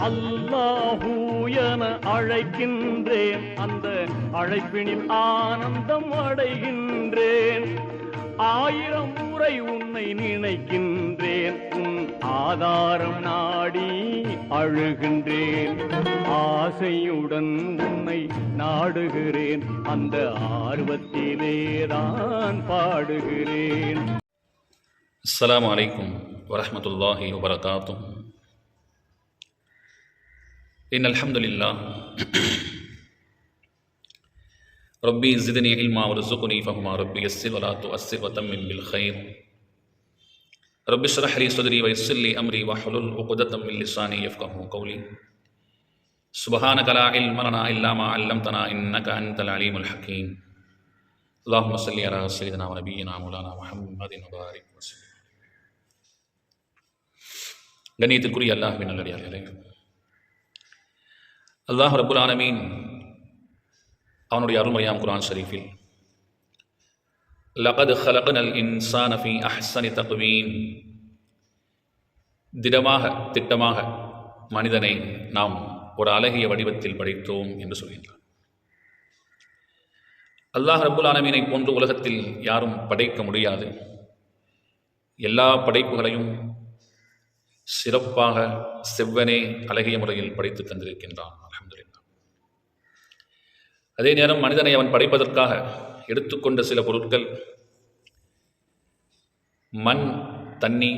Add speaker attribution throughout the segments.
Speaker 1: அல்லாஹூ என அழைக்கின்றேன். அந்த அழைப்பினில் ஆனந்தம் அடைகின்றேன். ஆயிரம் முறை உன்னை நினைக்கின்றேன். உன் ஆதாரம் நாடி அழுகின்றேன். ஆசையுடன் உன்னை நாடுகிறேன். அந்த ஆர்வத்திலேதான் பாடுகிறேன்.
Speaker 2: அஸ்லாம் வலைக்கும் வரமத்துல்லாஹி வபரகாத்தும் إن الحمد لله ربي زدني علما وارزقني فهما ربي يسر ولا تؤسر وتمم بالخير رب اشرح لي صدري ويسر لي أمري واحلل عقدة من لساني يفقه قولي سبحانك لا علم لنا إلا ما علمتنا إنك أنت العليم الحكيم اللهم صل على سيدنا ونبينا مولانا محمد وبارك وسلم கண்ணியத்திற்குரிய அல்லாஹ்வின் நல்லடியார்களே அல்லாஹ் ரபுல் ஆலமீன் அவனுடைய அருள்மையாம் குரான் ஷரீஃபில் லகது ஹலகனல் இன்சான ஃபி அஹ்சனி தகுவீன். திடமாக திட்டமாக மனிதனை நாம் ஒரு அழகிய வடிவத்தில் படைத்தோம் என்று சொல்கின்றார் அல்லாஹ் ரபுல் ஆலமீனை போன்று உலகத்தில் யாரும் படைக்க முடியாது. எல்லா படைப்புகளையும் சிறப்பாக செவ்வனே அழகிய முறையில் படைத்து தந்திருக்கின்றான். அலமதுல்லா அதே நேரம் மனிதனை அவன் படைப்பதற்காக எடுத்துக்கொண்ட சில பொருட்கள் மண் தண்ணி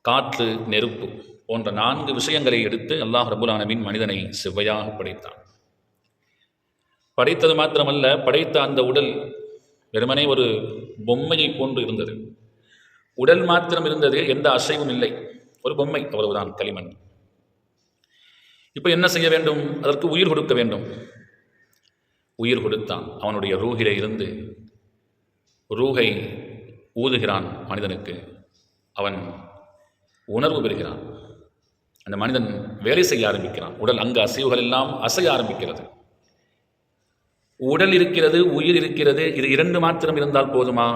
Speaker 2: காற்று நெருப்பு போன்ற நான்கு விஷயங்களை எடுத்து அல்லாஹ் ரபுல் மனிதனை செவ்வையாக படைத்தான். படைத்தது மாத்திரமல்ல படைத்த அந்த உடல் வெறுமனே ஒரு பொம்மையை போன்று இருந்தது. உடல் மாத்திரம் இருந்தது எந்த அசைவும் இல்லை. ஒரு பொம்மை அவ்வளவுதான் களிமண். இப்போ என்ன செய்ய வேண்டும்? அதற்கு உயிர் கொடுக்க வேண்டும். உயிர் கொடுத்தான். அவனுடைய ரூகிலே இருந்து ரூகை ஊதுகிறான் மனிதனுக்கு. அவன் உணர்வு பெறுகிறான். அந்த மனிதன் வேலை செய்ய ஆரம்பிக்கிறான். உடல் அங்கு அசைவுகள் எல்லாம் அசைய ஆரம்பிக்கிறது. உடல் இருக்கிறது உயிர் இருக்கிறது இது இரண்டு மாத்திரம் இருந்தால் போதுமா?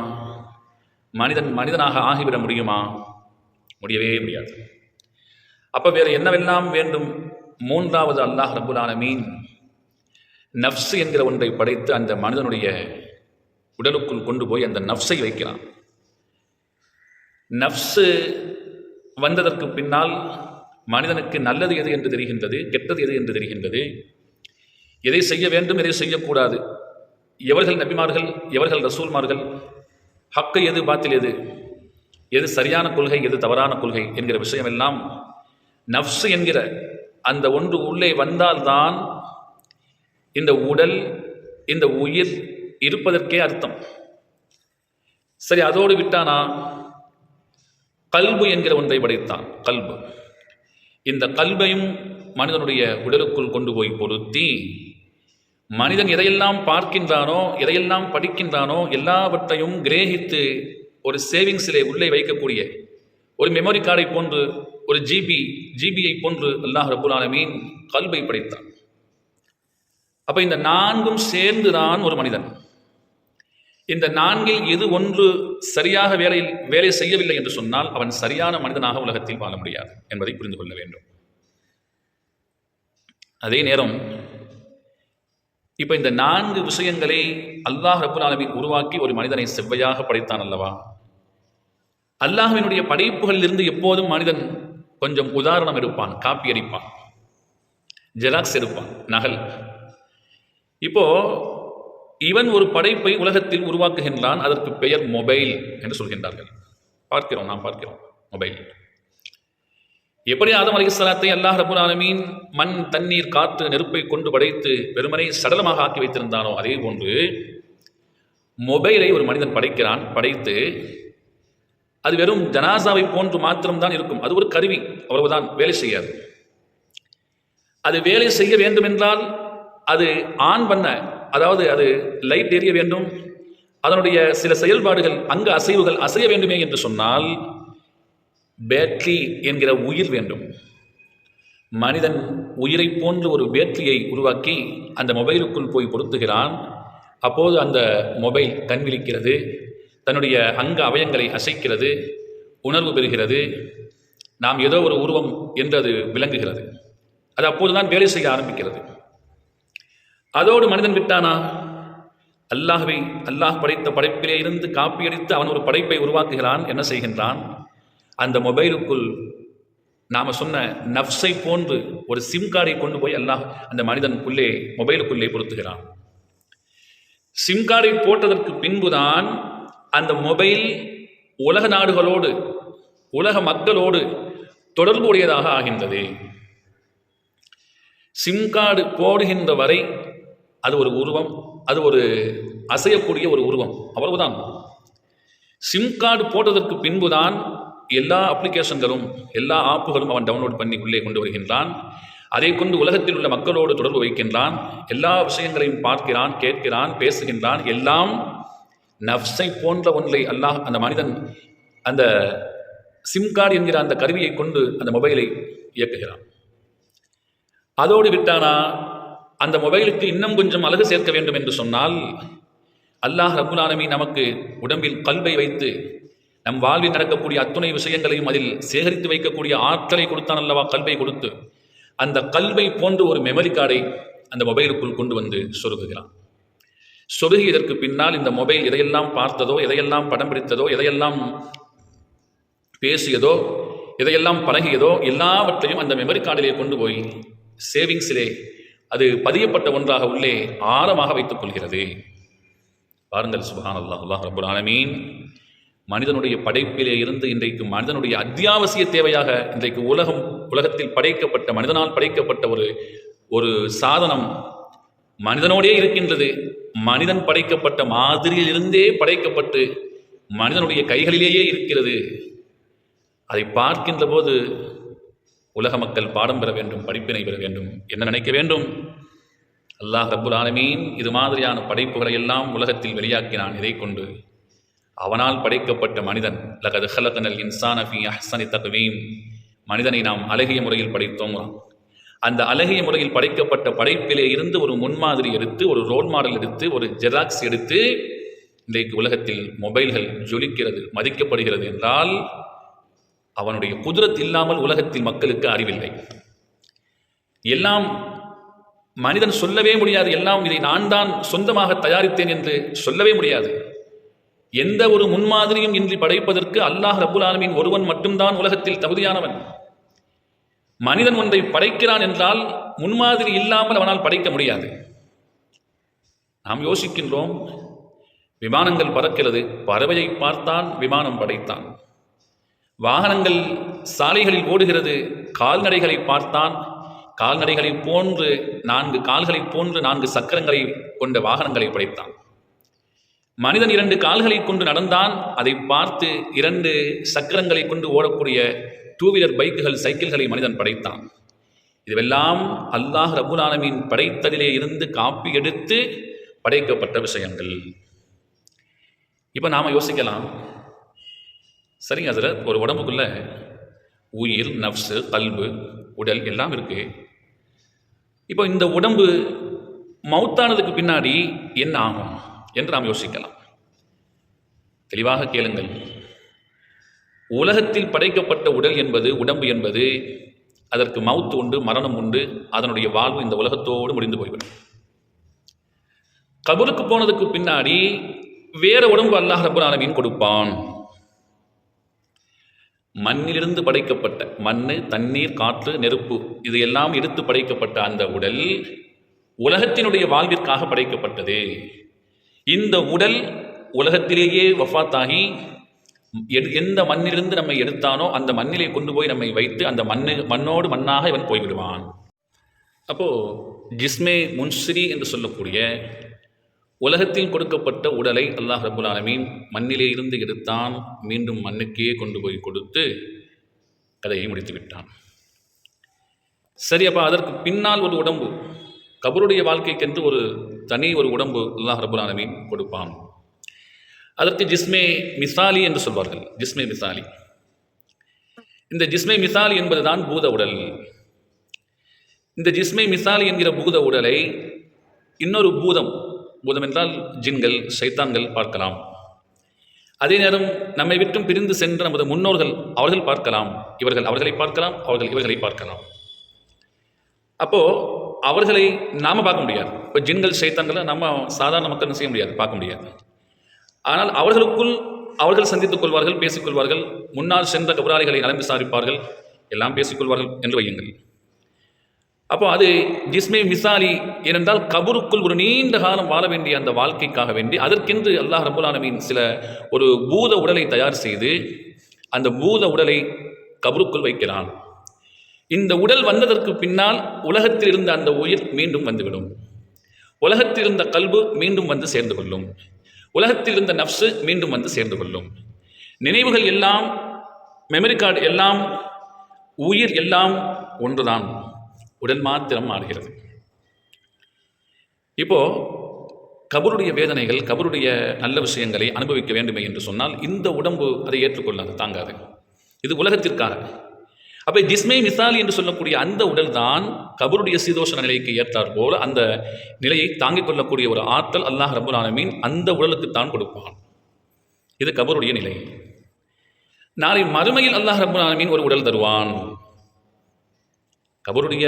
Speaker 2: மனிதன் மனிதனாக ஆகிவிட முடியுமா? முடியவே முடியாது. அப்போ வேறு என்னவெல்லாம் வேண்டும்? மூன்றாவது அல்லாஹ் ரபுல் ஆலமீன் நஃப்ஸ் என்கிற ஒன்றை படைத்து அந்த மனிதனுடைய உடலுக்குள் கொண்டு போய் அந்த நஃப்ஸை வைக்கிறான். நஃப்ஸு வந்ததற்கு பின்னால் மனிதனுக்கு நல்லது எது என்று தெரிகின்றது கெட்டது எது என்று தெரிகின்றது. எதை செய்ய வேண்டும் எதை செய்யக்கூடாது? எவர்கள் நபிமார்கள் எவர்கள் ரசூல்மார்கள் ஹக்கு எது பாத்தில் எது? எது சரியான கொள்கை எது தவறான கொள்கை என்கிற விஷயமெல்லாம் நஃப்ஸ் என்கிற அந்த ஒன்று உள்ளே வந்தால்தான் இந்த உடல் இந்த உயிர் இருப்பதற்கே அர்த்தம். சரி அதோடு விட்டானா? கல்பு என்கிற ஒன்றை படைத்தான். கல்பு. இந்த கல்பையும் மனிதனுடைய உடலுக்குள் கொண்டு போய் பொருத்தி மனிதன் எதையெல்லாம் பார்க்கின்றானோ எதையெல்லாம் படிக்கின்றானோ எல்லாவற்றையும் கிரேகித்து ஒரு சேவிங்ஸிலே உள்ளே வைக்கக்கூடிய ஒரு மெமரி கார்டை போன்று ஒரு ஜிபி ஜிபியை போன்று அல்லாஹ் ரபுல் ஆலமீன் கல்வை படைத்தான். அப்போ இந்த நான்கும் சேர்ந்து தான் ஒரு மனிதன். இந்த நான்கில் எது ஒன்று சரியாக வேலையில் வேலை செய்யவில்லை என்று சொன்னால் அவன் சரியான மனிதனாக உலகத்தில் வாழ முடியாது என்பதை புரிந்து கொள்ள வேண்டும். அதே நேரம் இப்போ இந்த நான்கு விஷயங்களை அல்லாஹ் ரபுல் உருவாக்கி ஒரு மனிதனை செவ்வையாக படைத்தான் அல்லவா? அல்லாஹினுடைய படைப்புகளில் இருந்து எப்போதும் மனிதன் கொஞ்சம் உதாரணம் எடுப்பான் காப்பி அடிப்பான் ஜெராக்ஸ் எடுப்பான் நகல். இப்போ இவன் ஒரு படைப்பை உலகத்தில் உருவாக்குகின்றான் அதற்கு பெயர் மொபைல் என்று சொல்கின்றார்கள். பார்க்கிறோம் நாம் பார்க்கிறோம் மொபைல். எப்படி ஆதம் அலிஸ்லாத்தை அல்லாஹ் ரபுல் ஆலமீன் மண் தண்ணீர் காற்று நெருப்பை கொண்டு படைத்து வெறுமனை சடலமாக ஆக்கி வைத்திருந்தானோ? அதே போன்று மொபைலை ஒரு மனிதன் படைக்கிறான் படைத்து அது வெறும் ஜனாசாவை போன்று மாத்திரம்தான் இருக்கும். அது ஒரு கருவி அவ்வளவுதான் வேலை செய்யாது. அது வேலை செய்ய வேண்டும் என்றால் அது ஆன் பண்ண அதாவது அது லைட் எரிய வேண்டும். அதனுடைய சில செயல்பாடுகள் அங்கு அசைவுகள் அசைய வேண்டுமே என்று சொன்னால் பேட்ரி என்கிற உயிர் வேண்டும். மனிதன் உயிரை போன்று ஒரு பேட்டரியை உருவாக்கி அந்த மொபைலுக்குள் போய் பொருத்துகிறான். அப்போது அந்த மொபைல் தன்விழிக்கிறது தன்னுடைய அங்க அவயங்களை அசைக்கிறது. உணர்வு பெறுகிறது. நாம் ஏதோ ஒரு உருவம் என்று அது விளங்குகிறது. அது அப்போதுதான் வேலை செய்ய ஆரம்பிக்கிறது. அதோடு மனிதன் விட்டானா? அல்லாஹவை அல்லாஹ் படைத்த படைப்பிலே இருந்து காப்பியடித்து அவன் ஒரு படைப்பை உருவாக்குகிறான். என்ன செய்கின்றான்? அந்த மொபைலுக்குள் நாம் சொன்ன நஃப்ஸை போன்று ஒரு சிம் கார்டை கொண்டு போய் அல்லாஹ் அந்த மனிதனுக்குள்ளே மொபைலுக்குள்ளே பொருத்துகிறான். சிம் கார்டை போட்டதற்கு பின்புதான் அந்த மொபைல் உலக நாடுகளோடு உலக மக்களோடு தொடர்புடையதாக ஆகின்றது. சிம் கார்டு போடுகின்ற வரை அது ஒரு உருவம் அது ஒரு அசையக்கூடிய ஒரு உருவம் அவ்வளவுதான். சிம் கார்டு போட்டதற்கு பின்புதான் எல்லா அப்ளிகேஷன்களும் எல்லா ஆப்புகளும் அவன் டவுன்லோட் பண்ணி உள்ளே கொண்டு வருகின்றான். அதை கொண்டு உலகத்தில் உள்ள மக்களோடு தொடர்பு வைக்கின்றான். எல்லா விஷயங்களையும் பார்க்கிறான் கேட்கிறான் பேசுகின்றான். எல்லாம் நஃப்ஸை போன்ற ஒன்றை அல்லாஹ் அந்த மனிதன் அந்த சிம் கார்டு என்கிற அந்த கருவியை கொண்டு அந்த மொபைலை இயக்குகிறான். அதோடு விட்டானா அந்த மொபைலுக்கு இன்னும் கொஞ்சம் அழகு சேர்க்க வேண்டும் என்று சொன்னால் அல்லாஹ் ரகுலானமி நமக்கு உடம்பில் கல்வை வைத்து நம் வாழ்வில் நடக்கக்கூடிய அத்துணை விஷயங்களையும் அதில் சேகரித்து வைக்கக்கூடிய ஆற்றலை கொடுத்தான் அல்லவா கல்வை கொடுத்து அந்த கல்வை போன்று ஒரு மெமரி கார்டை அந்த மொபைலுக்குள் கொண்டு வந்து சொருகுகிறான். சொருகியதற்கு பின்னால் இந்த மொபைல் எதையெல்லாம் பார்த்ததோ எதையெல்லாம் படம் பிடித்ததோ எதையெல்லாம் பேசியதோ எதையெல்லாம் பழகியதோ எல்லாவற்றையும் அந்த மெமரி கார்டிலே கொண்டு போய் சேவிங்ஸிலே அது பதியப்பட்ட ஒன்றாக உள்ளே ஆழமாக வைத்துக் கொள்கிறது. பாருங்கள் சுபான் அல்லாஹ் அல்லாஹ் ரபுல் ஆலமீன். மனிதனுடைய படைப்பிலே இருந்து இன்றைக்கு மனிதனுடைய அத்தியாவசிய தேவையாக இன்றைக்கு உலகம் உலகத்தில் படைக்கப்பட்ட மனிதனால் படைக்கப்பட்ட ஒரு ஒரு சாதனம் மனிதனோடே இருக்கின்றது. மனிதன் படைக்கப்பட்ட மாதிரியிலிருந்தே படைக்கப்பட்டு மனிதனுடைய கைகளிலேயே இருக்கிறது. அதை பார்க்கின்ற போது உலக மக்கள் பாடம் பெற வேண்டும் படிப்பினை பெற வேண்டும். என்ன நினைக்க வேண்டும்? அல்லாஹ் ரபுல் ஆலமீன் இது மாதிரியான படைப்புகளை எல்லாம் உலகத்தில் வெளியாக்கினான் இதை கொண்டு. அவனால் படைக்கப்பட்ட மனிதன் லகது ஹலகனல் இன்சானஃபி அஹ்சனி தக்வீம். மனிதனை நாம் அழகிய முறையில் படைத்தோம்? அந்த அழகிய முறையில் படைக்கப்பட்ட படைப்பிலே இருந்து ஒரு முன்மாதிரி எடுத்து ஒரு ரோல் மாடல் எடுத்து ஒரு ஜெராக்ஸ் எடுத்து இன்றைக்கு உலகத்தில் மொபைல்கள் ஜொலிக்கிறது மதிக்கப்படுகிறது என்றால் அவனுடைய குதிரத் இல்லாமல் உலகத்தில் மக்களுக்கு அறிவில்லை. எல்லாம் மனிதன் சொல்லவே முடியாது. எல்லாம் இதை நான் தான் சொந்தமாக தயாரித்தேன் என்று சொல்லவே முடியாது. எந்த ஒரு முன்மாதிரியும் இன்றி படைப்பதற்கு அல்லாஹ் ரபுல் ஆலமின் ஒருவன் மட்டும்தான் உலகத்தில் தகுதியானவன். மனிதன் ஒன்றை படைக்கிறான் என்றால் முன்மாதிரி இல்லாமல் அவனால் படைக்க முடியாது. நாம் யோசிக்கின்றோம் விமானங்கள் பறக்கிறது பறவையை பார்த்தான் விமானம் படைத்தான். வாகனங்கள் சாலைகளில் ஓடுகிறது கால்நடைகளை பார்த்தான். கால்நடைகளை போன்று நான்கு கால்களை போன்று நான்கு சக்கரங்களை கொண்ட வாகனங்களை படைத்தான். மனிதன் இரண்டு கால்களை கொண்டு நடந்தான். அதை பார்த்து இரண்டு சக்கரங்களை கொண்டு ஓடக்கூடிய டூ வீலர் பைக்குகள் சைக்கிள்களை மனிதன் படைத்தான். இதுவெல்லாம் அல்லாஹ் ரபுல் ஆலமீன் படைத்ததிலே இருந்து காப்பி எடுத்து படைக்கப்பட்ட விஷயங்கள். இப்போ நாம் யோசிக்கலாம். சரிங்க அதில் ஒரு உடம்புக்குள்ள உயிர் நப்சு கல்பு உடல் எல்லாம் இருக்கு. இப்போ இந்த உடம்பு மவுத்தானதுக்கு பின்னாடி என்ன ஆகும் என்று நாம் யோசிக்கலாம். தெளிவாக கேளுங்கள். உலகத்தில் படைக்கப்பட்ட உடல் என்பது உடம்பு என்பது அதற்கு மவுத்து உண்டு மரணம் உண்டு அதனுடைய வாழ்வு இந்த உலகத்தோடு முடிந்து போய்விடும். கபருக்கு போனதுக்கு பின்னாடி வேற உடம்பு அல்லாஹ் ரபுல் ஆலமீன் கொடுப்பான். மண்ணிலிருந்து படைக்கப்பட்ட மண்ணு தண்ணீர் காற்று நெருப்பு இது எல்லாம் எடுத்து படைக்கப்பட்ட அந்த உடல் உலகத்தினுடைய வாழ்விற்காக படைக்கப்பட்டது. இந்த உடல் உலகத்திலேயே வஃபாத்தாகி எடு- எந்த மண்ணிலிருந்து நம்மை எடுத்தானோ அந்த மண்ணிலே கொண்டு போய் நம்மை வைத்து அந்த மண்ணு மண்ணோடு மண்ணாக இவன் போய்விடுவான். அப்போது ஜிஸ்மே முன்ஸ்ரி என்று சொல்லக்கூடிய உலகத்தில் கொடுக்கப்பட்ட உடலை அல்லாஹ் ரபுல் ஆலமீன் மண்ணிலே இருந்து எடுத்தான் மீண்டும் மண்ணுக்கே கொண்டு போய் கொடுத்து கதையை முடித்து விட்டான் சரி அப்போ அதற்கு பின்னால் ஒரு உடம்பு கபருடைய வாழ்க்கைக்கென்று ஒரு தனி ஒரு உடம்பு அல்லாஹ் ரபுல் ஆலமீன் கொடுப்பான். அதற்கு ஜிஸ்மே மிசாலி என்று சொல்வார்கள். ஜிஸ்மே மிசாலி. இந்த ஜிஸ்மே மிசாலி என்பதுதான் பூத உடல். இந்த ஜிஸ்மை மிசாலி என்கிற பூத உடலை இன்னொரு பூதம் பூதம் என்றால் ஜின்கள் சைத்தான்கள் பார்க்கலாம். அதே நேரம் நம்மை விட்டும் பிரிந்து சென்ற நமது முன்னோர்கள் அவர்கள் பார்க்கலாம். இவர்கள் அவர்களை பார்க்கலாம் அவர்கள் இவர்களை பார்க்கலாம். அப்போ அவர்களை நாம் பார்க்க முடியாது. இப்போ ஜின்கள் சைத்தான்களை நம்ம சாதாரண மக்கள் செய்ய முடியாது? பார்க்க முடியாது. ஆனால் அவர்களுக்குள் அவர்கள் சந்தித்துக் கொள்வார்கள் பேசிக்கொள்வார்கள் முன்னால் சென்ற கபராளிகளை நலம் விசாரிப்பார்கள் எல்லாம் பேசிக்கொள்வார்கள் என்று வையுங்கள். அப்போ அது ஜிஸ்மே மிசாலி ஏனென்றால் கபருக்குள் ஒரு நீண்ட காலம் வாழ வேண்டிய அந்த வாழ்க்கைக்காக வேண்டி அதற்கென்று அல்லாஹ் ரபுல்லானவின் சில ஒரு பூத உடலை தயார் செய்து அந்த பூத உடலை கபருக்குள் வைக்கிறான். இந்த உடல் வந்ததற்கு பின்னால் உலகத்தில் இருந்த அந்த உயிர் மீண்டும் வந்துவிடும். உலகத்தில் இருந்த கல்பு மீண்டும் வந்து சேர்ந்து கொள்ளும். உலகத்தில் இருந்த நப்சு மீண்டும் வந்து சேர்ந்து கொள்ளும் நினைவுகள் எல்லாம் மெமரி கார்டு எல்லாம் உயிர் எல்லாம் ஒன்றுதான். உடல் மாத்திரம் மாறுகிறது. இப்போ கபருடைய வேதனைகள் கபருடைய நல்ல விஷயங்களை அனுபவிக்க வேண்டுமே என்று சொன்னால் இந்த உடம்பு அதை ஏற்றுக்கொள்ளாது தாங்காது. இது உலகத்திற்காக. அப்போ திஸ்மே மிசாலி என்று சொல்லக்கூடிய அந்த உடல் தான் கபருடைய சீதோஷண நிலைக்கு ஏற்றார் போல அந்த நிலையை தாங்கிக் கொள்ளக்கூடிய ஒரு ஆற்றல் அல்லாஹ் ரபுல் ஆலமீன் அந்த உடலுக்கு தான் கொடுப்பான். இது கபருடைய நிலை. நாளை மறுமையில் அல்லாஹ் ரபுல் ஆலமீன் ஒரு உடல் தருவான். கபருடைய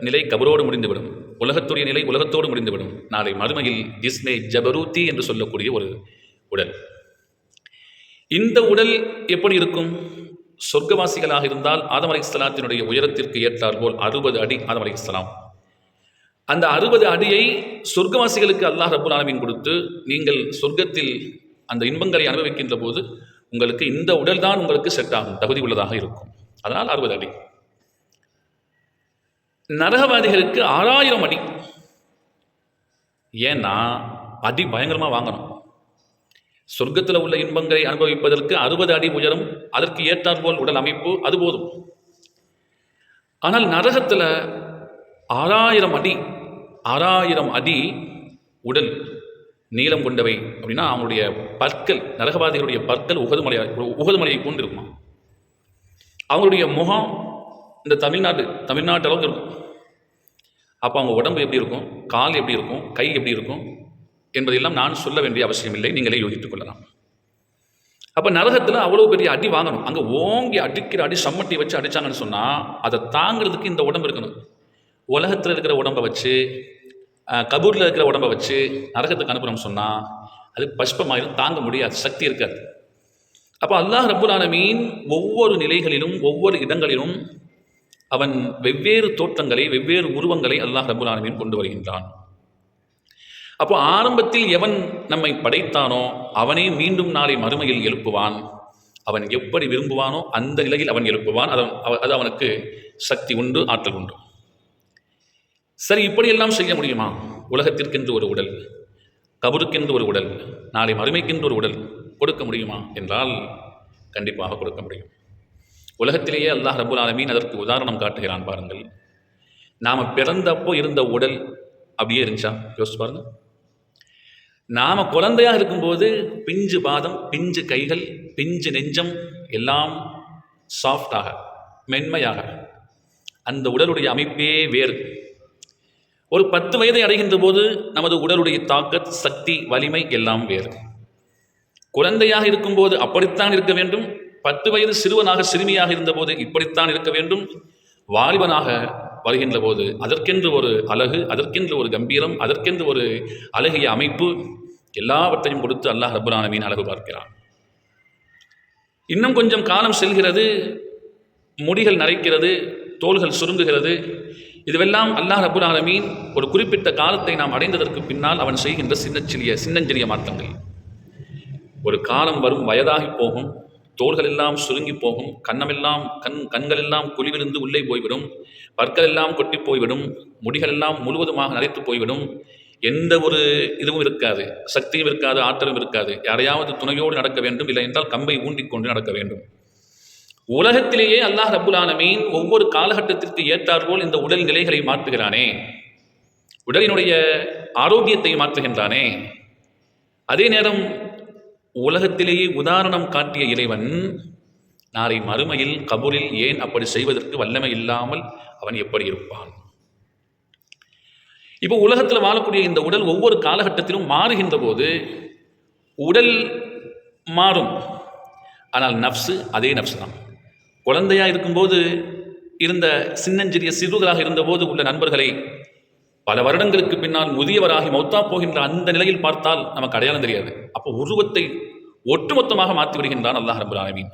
Speaker 2: நிலை கபரோடு முடிந்துவிடும். உலகத்துடைய நிலை உலகத்தோடு முடிந்துவிடும். நாளை மறுமையில் ஜிஸ்மே ஜபரூத்தி என்று சொல்லக்கூடிய ஒரு உடல். இந்த உடல் எப்படி இருக்கும்? சொர்க்கவாசிகளாக இருந்தால் ஆதம் அலைஹிஸ்ஸலாத்தினுடைய உயரத்திற்கு ஏற்றார் போல் அறுபது அடி ஆதம் அலைஹிஸ்ஸலாம் அந்த அறுபது அடியை சொர்க்கவாசிகளுக்கு அல்லாஹ் ரபுல் ஆலமின் கொடுத்து நீங்கள் சொர்க்கத்தில் அந்த இன்பங்களை அனுபவிக்கின்ற போது உங்களுக்கு இந்த உடல் தான் உங்களுக்கு செட் ஆகும் தகுதி உள்ளதாக இருக்கும். அதனால் அறுபது அடி. நரகவாதிகளுக்கு ஆறாயிரம் அடி. ஏன்னா அடி பயங்கரமாக வாங்கணும். சொர்க்கத்தில் உள்ள இன்பங்களை அனுபவிப்பதற்கு அறுபது அடி உயரம் அதற்கு ஏற்றாற்போல் உடல் அமைப்பு அது போதும். ஆனால் நரகத்தில் ஆறாயிரம் அடி ஆறாயிரம் அடி உடல் நீளம் கொண்டவை அப்படின்னா அவங்களுடைய பற்கள் நரகவாதிகளுடைய பற்கள் உகதுமலையா உகதுமலையை உகது கொண்டு இருக்குமா அவங்களுடைய முகம் இந்த தமிழ்நாடு தமிழ்நாட்டு அளவுக்கு இருக்கும். அப்போ அவங்க உடம்பு எப்படி இருக்கும்? கால் எப்படி இருக்கும்? கை எப்படி இருக்கும்? என்பதையெல்லாம் நான் சொல்ல வேண்டிய அவசியமில்லை நீங்களே யோகித்துக் கொள்ளலாம். அப்போ நரகத்தில் அவ்வளோ பெரிய அடி வாங்கணும். அங்கே ஓங்கி அடிக்கிற அடி சம்மட்டி வச்சு அடித்தாங்கன்னு சொன்னால் அதை தாங்கிறதுக்கு இந்த உடம்பு இருக்கணும். உலகத்தில் இருக்கிற உடம்பை வச்சு கபூரில் இருக்கிற உடம்பை வச்சு நரகத்துக்கு அனுப்புறோம் சொன்னால் அது பஷ்பமாயிரும் தாங்க முடியாது சக்தி இருக்காது. அப்போ அல்லாஹ் ரப்புல் ஆலமீன் ஒவ்வொரு நிலைகளிலும் ஒவ்வொரு இடங்களிலும் அவன் வெவ்வேறு தோற்றங்களை வெவ்வேறு உருவங்களை அல்லாஹ் ரப்புல் ஆலமீன் கொண்டு வருகின்றான். அப்போ ஆரம்பத்தில் எவன் நம்மை படைத்தானோ அவனே மீண்டும் நாளை மறுமையில் எழுப்புவான். அவன் எப்படி விரும்புவானோ அந்த நிலையில் அவன் எழுப்புவான். அதன் அவ- அது அவனுக்கு சக்தி உண்டு ஆற்றல் உண்டு. சரி இப்படியெல்லாம் செய்ய முடியுமா? உலகத்திற்கென்று ஒரு உடல் கபருக்கென்று ஒரு உடல் நாளை மறுமைக்கென்று ஒரு உடல் கொடுக்க முடியுமா என்றால் கண்டிப்பாக கொடுக்க முடியும். உலகத்திலேயே அல்லாஹ் ரபுல் ஆலமீன் அதற்கு உதாரணம் காட்டுகிறான் பாருங்கள். நாம் பிறந்தப்போ இருந்த உடல் அப்படியே இருந்துச்சா? யோசிச்சு பாருங்கள் நாம் குழந்தையாக இருக்கும்போது பிஞ்சு பாதம் பிஞ்சு கைகள் பிஞ்சு நெஞ்சம் எல்லாம் சாஃப்டாக மென்மையாக. அந்த உடலுடைய அமைப்பே வேறு. ஒரு பத்து வயதை அடைகின்ற போது நமது உடலுடைய தாக்கத் சக்தி வலிமை எல்லாம் வேறு. குழந்தையாக இருக்கும்போது அப்படித்தான் இருக்க வேண்டும். பத்து வயது சிறுவனாக சிறுமியாக இருந்தபோது இப்படித்தான் இருக்க வேண்டும். வாலிபனாக வருகின்ற போது அதற்கென்று ஒரு அழகு அதற்கென்று ஒரு கம்பீரம் அதற்கென்று ஒரு அழகிய அமைப்பு எல்லாவற்றையும் கொடுத்து அல்லாஹ் ரப்பல் அழகு பார்க்கிறான். இன்னும் கொஞ்சம் காலம் செல்கிறது முடிகள் நரைக்கிறது தோள்கள் சுருங்குகிறது. இதுவெல்லாம் அல்லாஹ் ரபுல் ஆலமீன் ஒரு குறிப்பிட்ட காலத்தை நாம் அடைந்ததற்கு பின்னால் அவன் செய்கின்ற சின்னச்சிறிய சின்னஞ்சிறிய மாற்றங்கள். ஒரு காலம் வரும் வயதாகி போகும் தோள்கள் எல்லாம் சுருங்கி போகும் கண்ணமெல்லாம் கண் கண்கள் எல்லாம் குழிவிருந்து உள்ளே போய்விடும் பற்கள் எல்லாம் கொட்டி போய்விடும் முடிகள் எல்லாம் முழுவதுமாக நரைத்து போய்விடும் எந்த ஒரு இதுவும் இருக்காது சக்தியும் இருக்காது ஆற்றலும் இருக்காது. யாரையாவது துணையோடு நடக்க வேண்டும் இல்லை என்றால் கம்பை ஊண்டிக்கொண்டு நடக்க வேண்டும். உலகத்திலேயே அல்லாஹ் ரப்புல் ஆலமீன் ஒவ்வொரு காலகட்டத்திற்கு ஏற்றாற்போல் இந்த உடல் நிலைகளை மாற்றுகிறானே. உடலினுடைய ஆரோக்கியத்தை மாற்றுகின்றானே. அதே நேரம் உலகத்திலேயே உதாரணம் காட்டிய இறைவன் நாளை மறுமையில் கபூரில் ஏன் அப்படி செய்வதற்கு வல்லமை இல்லாமல் அவன் எப்படி இருப்பான்? இப்போ உலகத்தில் வாழக்கூடிய இந்த உடல் ஒவ்வொரு காலகட்டத்திலும் மாறுகின்ற போது உடல் மாறும். ஆனால் நஃப்ஸு அதே நஃப்ஸ் தான் குழந்தையாக இருக்கும்போது இருந்த சின்னஞ்சிறிய சிறுகளாக இருந்தபோது உள்ள நண்பர்களை பல வருடங்களுக்கு பின்னால் முதியவராகி மௌத்தா போகின்ற அந்த நிலையில் பார்த்தால் நமக்கு அடையாளம் தெரியாது. அப்போ உருவத்தை ஒட்டுமொத்தமாக மாற்றி விடுகின்றான் அல்லாஹ் ரபுல் ஆலமீன்.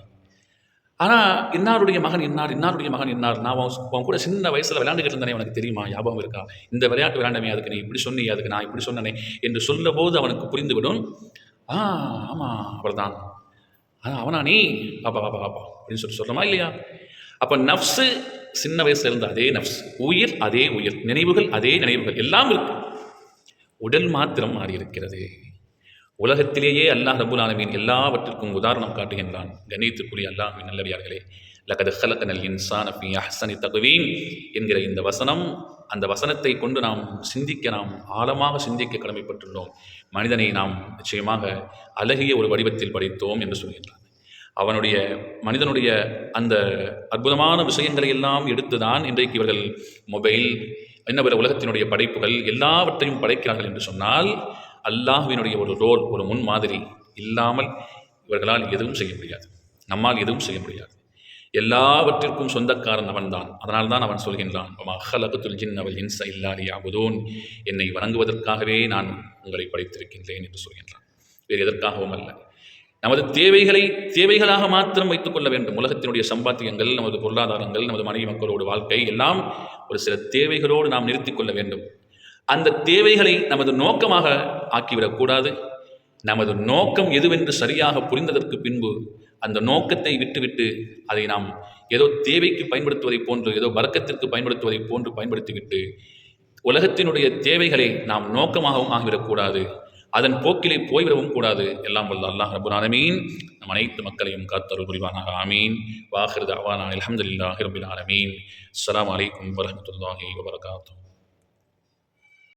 Speaker 2: ஆனால் இன்னாருடைய மகன் இன்னார் இன்னாருடைய மகன் இன்னார். நான் அவன் கூட சின்ன வயசில் விளையாண்டுகிட்டு இருந்தேனே உனக்கு தெரியுமா? ஞாபகம் இருக்கா? இந்த விளையாட்டு விளையாண்டமே அதுக்கு நீ இப்படி சொன்னி அதுக்கு நான் இப்படி சொன்னனே என்று சொல்லும்போது அவனுக்கு புரிந்துவிடும். ஆ ஆமாம் அவர்தான் ஆனால் அவனா நீ? பாப்பா பாப்பா பாப்பா அப்படின்னு சொல்லி சொல்கிறோமா இல்லையா? அப்போ நஃப்ஸு சின்ன வயசில் இருந்த அதே நஃப்ஸ். உயிர் அதே உயிர். நினைவுகள் அதே நினைவுகள். எல்லாம் இருக்கு. உடல் மாத்திரம் மாறி இருக்கிறது உலகத்திலேயே அல்லாஹ் ரபுல் ஆலமீன் எல்லாவற்றிற்கும் உதாரணம் காட்டுகின்றான். கணித்துக்குரிய அல்லாஹின் நல்லவியார்களே லகது ஹலக்கனல் இன்சான் ஃபீ அஹ்சனி தகுவீன் என்கிற இந்த வசனம் அந்த வசனத்தை கொண்டு நாம் சிந்திக்க நாம் ஆழமாக சிந்திக்க கடமைப்பட்டுள்ளோம். மனிதனை நாம் நிச்சயமாக அழகிய ஒரு வடிவத்தில் படைத்தோம் என்று சொல்கின்றான். அவனுடைய மனிதனுடைய அந்த அற்புதமான விஷயங்களை எல்லாம் எடுத்துதான் இன்றைக்கு இவர்கள் மொபைல் என்ன பிற உலகத்தினுடைய படைப்புகள் எல்லாவற்றையும் படைக்கிறார்கள் என்று சொன்னால் அல்லாஹுவினுடைய ஒரு ரோல் ஒரு முன்மாதிரி இல்லாமல் இவர்களால் எதுவும் செய்ய முடியாது. நம்மால் எதுவும் செய்ய முடியாது. எல்லாவற்றிற்கும் சொந்தக்காரன் அவன்தான். அதனால் தான் அவன் சொல்கின்றான் அஹலகத்துல் ஜின் அவள் இன்ச இல்லாலி அபுதோன் என்னை வணங்குவதற்காகவே நான் உங்களை படைத்திருக்கின்றேன் என்று சொல்கின்றான். வேறு எதற்காகவும் அல்ல. நமது தேவைகளை தேவைகளாக மாத்திரம் வைத்துக் கொள்ள வேண்டும். உலகத்தினுடைய சம்பாத்தியங்கள் நமது பொருளாதாரங்கள் நமது மனைவி மக்களோட வாழ்க்கை எல்லாம் ஒரு சில தேவைகளோடு நாம் நிறுத்திக் கொள்ள வேண்டும். அந்த தேவைகளை நமது நோக்கமாக ஆக்கிவிடக்கூடாது. நமது நோக்கம் எதுவென்று சரியாக புரிந்ததற்கு பின்பு அந்த நோக்கத்தை விட்டுவிட்டு அதை நாம் ஏதோ தேவைக்கு பயன்படுத்துவதை போன்று ஏதோ வர்க்கத்திற்கு பயன்படுத்துவதை போன்று பயன்படுத்திவிட்டு உலகத்தினுடைய தேவைகளை நாம் நோக்கமாகவும் ஆகிவிடக்கூடாது. அதன் போக்கிலே போய்விடவும் கூடாது. எல்லாம் வல்ல அல்லாஹ் ரபுல் ஆலமீன். நம் அனைத்து மக்களையும் காத்தருள் புரிவானாக. ஆமீன். வாஹிர் அவானா அலமதுல்லாஹி ரபுல் ஆலமீன். அஸ்லாம் வலைக்கம் வரமத்துல்லாஹி வபரகாத்துஹு.